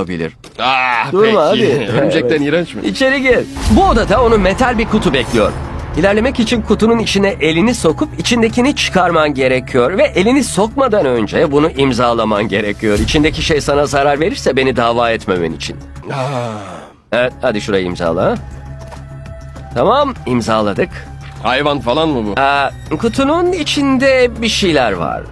olabilir. Ah Durma, peki. hadi. Örümcekten iğrenç mi? İçeri gir. Bu odada onu metal bir kutu bekliyor. İlerlemek için kutunun içine elini sokup içindekini çıkarman gerekiyor ve elini sokmadan önce bunu imzalaman gerekiyor. İçindeki şey sana zarar verirse beni dava etmemen için. Ah, Evet, hadi şurayı imzala. Tamam, imzaladık. hayvan falan mı bu? Aa, kutunun içinde bir şeyler var.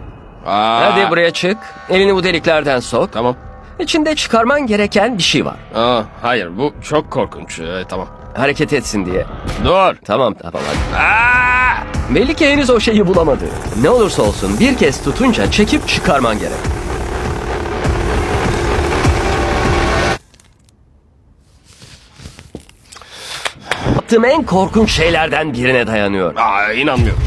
Aa, Hadi buraya çık. Elini bu deliklerden sok. Tamam. İçinde çıkarman gereken bir şey var. Aa, hayır bu çok korkunç. Ee, tamam. Hareket etsin diye. Dur. Tamam, tamam hadi. Aa! Belli ki henüz o şeyi bulamadı. Ne olursa olsun bir kez tutunca çekip çıkarman gerek. Yaptığım en korkunç şeylerden birine dayanıyor. Aa, inanmıyorum.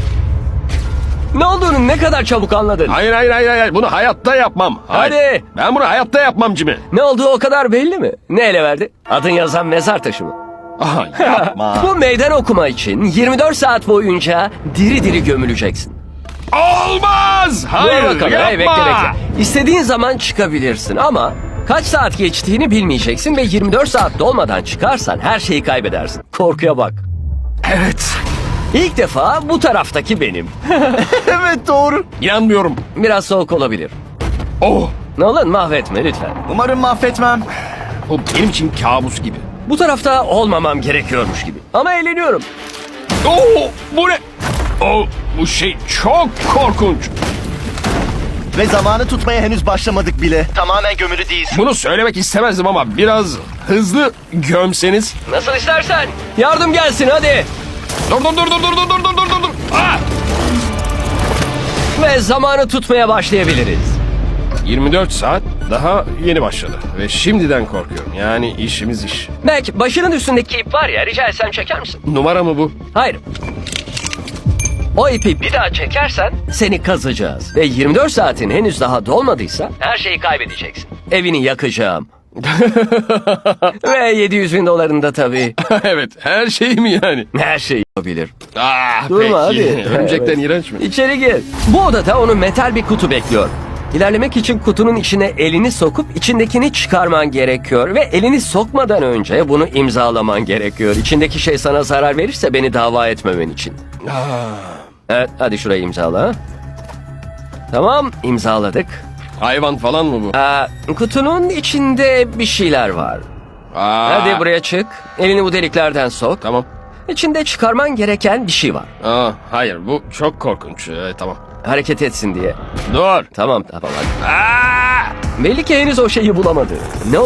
Ne olduğunu ne kadar çabuk anladın. Hayır hayır hayır hayır. Bunu hayatta yapmam. Hayır. Hadi. Ben bunu hayatta yapmam Jimmy. Ne olduğu o kadar belli mi? Ne ele verdi? Adın yazan mezar taşı mı? Aa, yapma. Bu meydan okuma için 24 saat boyunca diri diri gömüleceksin. Olmaz. Hayır Dur bakalım. yapma. Hey, bekle bekle. İstediğin zaman çıkabilirsin ama kaç saat geçtiğini bilmeyeceksin ve 24 saat dolmadan çıkarsan her şeyi kaybedersin. Korkuya bak. Evet. İlk defa bu taraftaki benim. Evet doğru. İnanmıyorum. Biraz soğuk olabilir. Oh. Nolan mahvetme lütfen. Umarım mahvetmem. Bu benim için kabus gibi. Bu tarafta olmamam gerekiyormuş gibi. Ama eğleniyorum. Oo, bu ne? Oh, bu şey çok korkunç. Ve zamanı tutmaya henüz başlamadık bile. Tamamen gömülü değilsin. Bunu söylemek istemezdim ama biraz hızlı gömseniz. Nasıl istersen. Yardım gelsin hadi. Dur dur dur dur dur dur dur dur dur dur. Ah! Ve zamanı tutmaya başlayabiliriz. 24 saat daha yeni başladı ve şimdiden korkuyorum. Yani işimiz iş. Mac başının üstündeki ip var ya rica etsem çeker misin? Numara mı bu? Hayır. O ipi bir daha çekersen seni kazacağız. Ve 24 saatin henüz daha dolmadıysa her şeyi kaybedeceksin. Evini yakacağım. Ve 700 bin dolarında tabii. evet, her şey mi yani? Her şey yapabilir. Ah, Durma, peki. hadi. Örümcekten Evet. iğrenç mi? İçeri gir. Bu odada onu metal bir kutu bekliyor. İlerlemek için kutunun içine elini sokup içindekini çıkarman gerekiyor ve elini sokmadan önce bunu imzalaman gerekiyor. İçindeki şey sana zarar verirse beni dava etmemen için. Ah, Evet, hadi şurayı imzala. Tamam, imzaladık. Hayvan falan mı bu? Aa, kutunun içinde bir şeyler var. Aa, Hadi buraya çık. Elini bu deliklerden sok. Tamam. İçinde çıkarman gereken bir şey var. Aa, hayır bu çok korkunç. Ee, tamam. Hareket etsin diye. Dur. Tamam, tamam hadi. Aa! Belli ki henüz o şeyi bulamadı. Ne